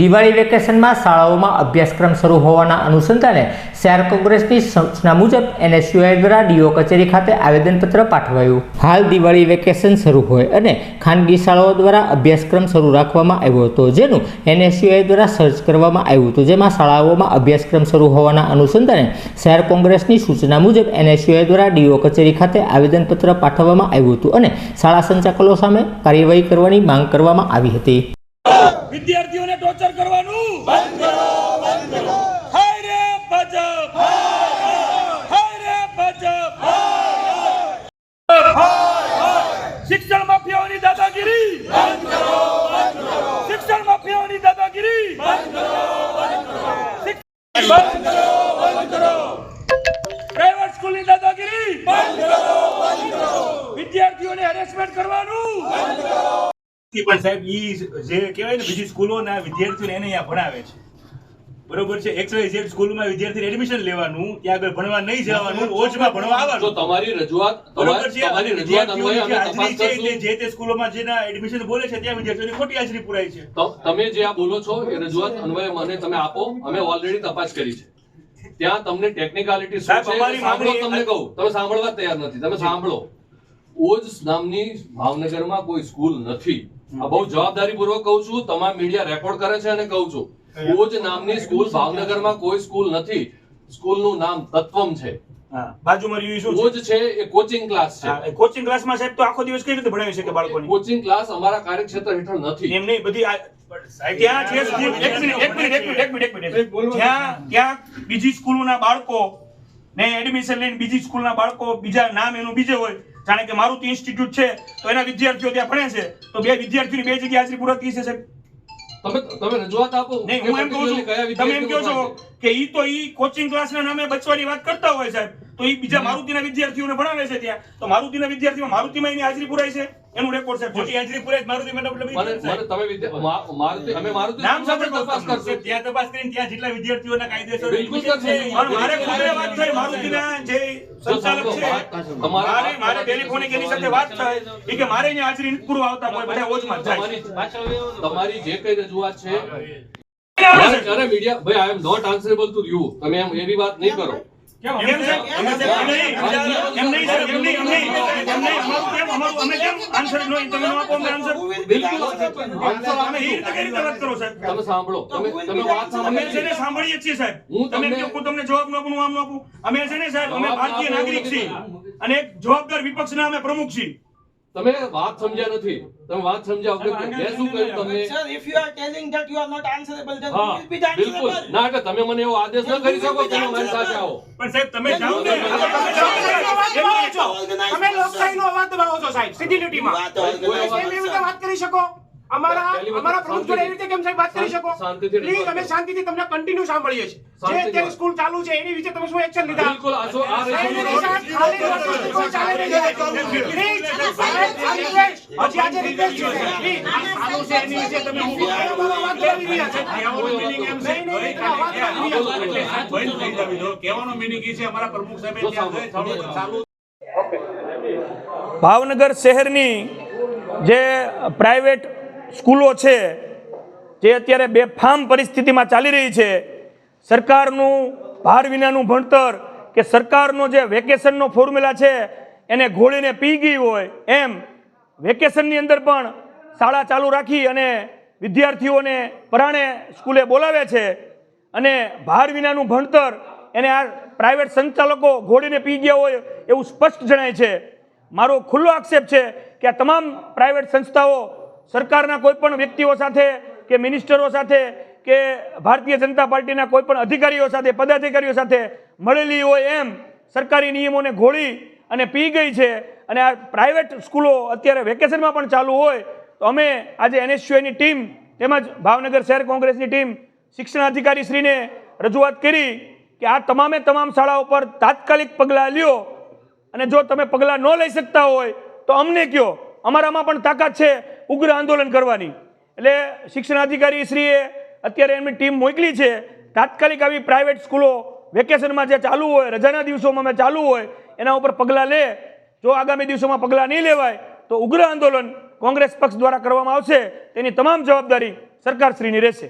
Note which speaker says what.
Speaker 1: દિવાળી વેકેશનમાં શાળાઓમાં અભ્યાસક્રમ શરૂ હોવાના અનુસંધાને શહેર કોંગ્રેસની સૂચના મુજબ એનએસયુઆઈ દ્વારા ડીઓ કચેરી ખાતે આવેદનપત્ર પાઠવાયું. હાલ દિવાળી વેકેશન શરૂ હોય અને ખાનગી શાળાઓ દ્વારા અભ્યાસક્રમ શરૂ રાખવામાં આવ્યો હતો, જેનું એનએસયુઆઈ દ્વારા સર્ચ કરવામાં આવ્યું હતું. જેમાં શાળાઓમાં અભ્યાસક્રમ શરૂ હોવાના અનુસંધાને શહેર કોંગ્રેસની સૂચના મુજબ એનએસયુઆઈ દ્વારા ડીઓ કચેરી ખાતે આવેદનપત્ર પાઠવવામાં આવ્યું હતું અને શાળા સંચાલકો સામે કાર્યવાહી કરવાની માંગ કરવામાં આવી હતી.
Speaker 2: વિદ્યાર્થીઓને ટોર્ચર કરવાનું. બંધ કરો બંધ કરો. હાય રે ભાજપ હાય રે ભાજપ શિક્ષણ માફિયાઓની દાદાગીરી. બંધ કરો બંધ કરો. શિક્ષણ માફિયાઓની દાદાગીરી. બંધ કરો બંધ કરો. બંધ કરો બંધ કરો. પ્રાઇવેટ સ્કૂલની દાદાગીરી. બંધ કરો બંધ કરો. વિદ્યાર્થીઓને હેરેસમેન્ટ કરવાનું. બંધ કરો.
Speaker 3: પણ સાહેબ ઈ જે કહેવાય ને બીજી સ્કૂલોના વિદ્યાર્થીઓને એને અહીંયા ભણાવે છે. બરોબર છે? એક્સ વાય ઝેડ સ્કૂલમાં વિદ્યાર્થીને એડમિશન લેવાનું ત્યાં આગળ ભણવા નહીં જવાનું ભણવા
Speaker 4: તો તમારી રજૂઆત
Speaker 3: બરોબર છે?
Speaker 4: તમારી રજૂઆત અન્વયે
Speaker 3: જે
Speaker 4: અમે તપાસ
Speaker 3: તે
Speaker 4: કરશું.
Speaker 3: જે તે સ્કૂલોમાં જેના એડમિશન બોલે છે ત્યાં વિદ્યાર્થીઓની ખોટી હાજરી પુરાય છે.
Speaker 4: તમે જે આ બોલો છો એ રજૂઆત અન્વયે મને તમે આપો. અમે ઓલરેડી તપાસ કરી છે. ત્યાં તમને ટેકનિકાલિટી શું
Speaker 3: સાહેબ,
Speaker 4: છે સાંભળો તમને કહું. તમે સાંભળવા તૈયાર નથી. તમે સાંભળો. ઓજ નામની ભાવનગરમાં કોઈ સ્કૂલ નથી. આ બહુ જવાબદારીપૂર્વક કહું છું તમામ મીડિયા રેકોર્ડ કરે છે અને કહું છું. ઓજ નામની સ્કૂલ ભાવનગરમાં કોઈ સ્કૂલ નથી. સ્કૂલનું નામ તત્વમ છે.
Speaker 3: હા. બાજુમાં રહ્યું શું
Speaker 4: ઓજ છે એ કોચિંગ ક્લાસ છે.
Speaker 3: કોચિંગ ક્લાસમાં સાહેબ તો આખો દિવસ કેવી રીતે ભણાવી શકે બાળકોને?
Speaker 4: કોચિંગ ક્લાસ અમારા કાર્યક્ષેત્ર હેઠળ નથી.
Speaker 3: એમ નહીં બધી ત્યાં સ્કૂલ એક મિનિટ એક મિનિટ એક મિનિટ એક મિનિટ એક મિનિટ. જ્યાં ત્યાં બીજી સ્કૂલોના બાળકો ને એડમિશન લઈને બીજી સ્કૂલના બાળકો બીજા નામ એનું બીજે હોય જાણે કે મારુતિ ઇન્સ્ટિટ્યૂટ છે તો એના વિદ્યાર્થીઓ ત્યાં ભણે છે. તો બે વિદ્યાર્થીઓની બે જગ્યા હાજરી પૂરક થઈ છે સાહેબ.
Speaker 4: તમે તમે રજૂઆત આપો.
Speaker 3: નહીં હું એમ કહું છું તમે એમ કહો છો કે ઈ તો ઈ કોચિંગ ક્લાસના નામે બચવાની વાત કરતા હોય સાહેબ. તો ઈ બીજા મારુતિના વિદ્યાર્થીઓને ભણાવે છે ત્યાં. તો મારુતિના વિદ્યાર્થીમાં મારુતિમાં એની હાજરી પુરાય છે? એનું રેકોર્ડ છે ખોટી હાજરી પુરાય મારુતિ
Speaker 4: મંડપ મને તમે મારુતિ અમે મારુતિ
Speaker 3: નામ સાથે
Speaker 4: તપાસ કરશે.
Speaker 3: ત્યાં તપાસ કરીને ત્યાં જેટલા વિદ્યાર્થીઓના કાયદેસર
Speaker 4: બિલકુલ કરશે.
Speaker 3: પણ મારે ખુદે વાત થઈ. મારુતિના જે સંચાલક છે મારે મારે ટેલિફોનિક એની સાથે વાત થઈ કે મારે અહીંયા હાજરી પૂરું આવતા હોય બધા ઓજમાં જાય
Speaker 4: તમારી જે કઈ રજૂઆત છે
Speaker 3: છે?
Speaker 4: અરે મીડિયા ભાઈ I am not answerable to you તમે એમ એવી વાત નહીં કરો.
Speaker 3: કેમ છે? એમ નહીં, એમ નહીં, સર, એમ નહીં, એમ નહીં, એમ નહીં, અમારું કેમ, અમારું- અમે કેમ answer ન હોય? તમે ન આપો અમને answer?
Speaker 4: બિલકુલ answer
Speaker 3: અમે એ રીતે કઈ રીતે વાત કરો, સાહેબ?
Speaker 4: તમે સાંભળો તમે તમે વાત
Speaker 3: અમે છે ને સાંભળીએ છીએ, સાહેબ.
Speaker 4: હું
Speaker 3: તમે
Speaker 4: તમને-
Speaker 3: જવાબ ન આપું, આમ ન આપું. અમે છે ને, સાહેબ, અમે ભારતીય નાગરિક છીએ. અને એક જવાબદાર વિપક્ષના અમે પ્રમુખ છીએ.
Speaker 4: તમે વાત સમજ્યા નથી. તમે વાત સમજ્યા વગર મેં શું કહ્યું તમને
Speaker 5: sir if you are telling that you are not
Speaker 4: answerable
Speaker 5: then you will be
Speaker 4: બિલકુલ. ના એટલે તમે મને એવો આદેશ ન કરી શકો કે તમે મારી સાથે આવો.
Speaker 3: પણ સાહેબ, તમે જાઓ ને.
Speaker 5: તમે
Speaker 6: લોકશાહીનો અવાજ દબાવો છો સાહેબ સિટી રીતે વાત કરી શકો? અમારા અમારા પ્રમુખ જોડે એવી રીતે કેમ સાહેબ વાત કરી શકો પ્લીઝ અમે શાંતિથી તમને કન્ટિન્યુ સાંભળીએ છીએ જે અત્યારે સ્કૂલ ચાલુ છે એની વિશે તમે શું એક્શન લીધા
Speaker 4: બિલકુલ આ.
Speaker 6: હજી આજે છે ચાલુ છે એની વિશે તમે રહ્યા છે.
Speaker 3: કહેવાનો એ છે, અમારા પ્રમુખ સાહેબે ત્યાં ચાલુ- ભાવનગર શહેરની જે પ્રાઇવેટ સ્કૂલો છે, જે અત્યારે બેફામ પરિસ્થિતિમાં ચાલી રહી છે, સરકારનું ભાર વિનાનું ભણતર કે સરકારનો જે વેકેશનનો ફોર્મ્યુલા છે, એને ઘોળીને પી ગઈ હોય એમ વેકેશનની અંદર પણ શાળા ચાલુ રાખી અને વિદ્યાર્થીઓને પરાણે સ્કૂલે બોલાવે છે અને ભાર વિનાનું ભણતર એને આ પ્રાઇવેટ સંચાલકો ઘોડીને પી ગયા હોય એવું સ્પષ્ટ જણાય છે. મારો ખુલ્લો આક્ષેપ છે કે આ તમામ પ્રાઇવેટ સંસ્થાઓ સરકારના કોઈ પણ વ્યક્તિઓ સાથે કે મિનિસ્ટરો સાથે કે ભારતીય જનતા પાર્ટીના કોઈ પણ અધિકારીઓ સાથે, પદાધિકારીઓ સાથે મળેલી હોય એમ સરકારી નિયમોને ઘોળી અને પી ગઈ છે અને આ પ્રાઇવેટ સ્કૂલો અત્યારે વેકેશનમાં પણ ચાલુ હોય, તો અમે આજે એનએસયુઆઈની ટીમ તેમજ ભાવનગર શહેર કોંગ્રેસની ટીમ શિક્ષણ અધિકારી શ્રીને રજૂઆત કરી કે આ તમામે તમામ શાળાઓ પર તાત્કાલિક પગલાં લ્યો અને જો તમે પગલાં ન લઈ શકતા હોય તો અમને કહો અમારામાં પણ તાકાત છે ઉગ્ર આંદોલન કરવાની. એટલે શિક્ષણ અધિકારી શ્રીએ અત્યારે એમની ટીમ મોકલી છે. તાત્કાલિક આવી પ્રાઇવેટ સ્કૂલો વેકેશનમાં જે ચાલુ હોય, રજાના દિવસોમાં મેં ચાલુ હોય, એના ઉપર પગલાં લે. જો આગામી દિવસોમાં પગલાં નહીં લેવાય, તો ઉગ્ર આંદોલન કોંગ્રેસ પક્ષ દ્વારા કરવામાં આવશે. તેની તમામ જવાબદારી સરકારશ્રીની રહેશે.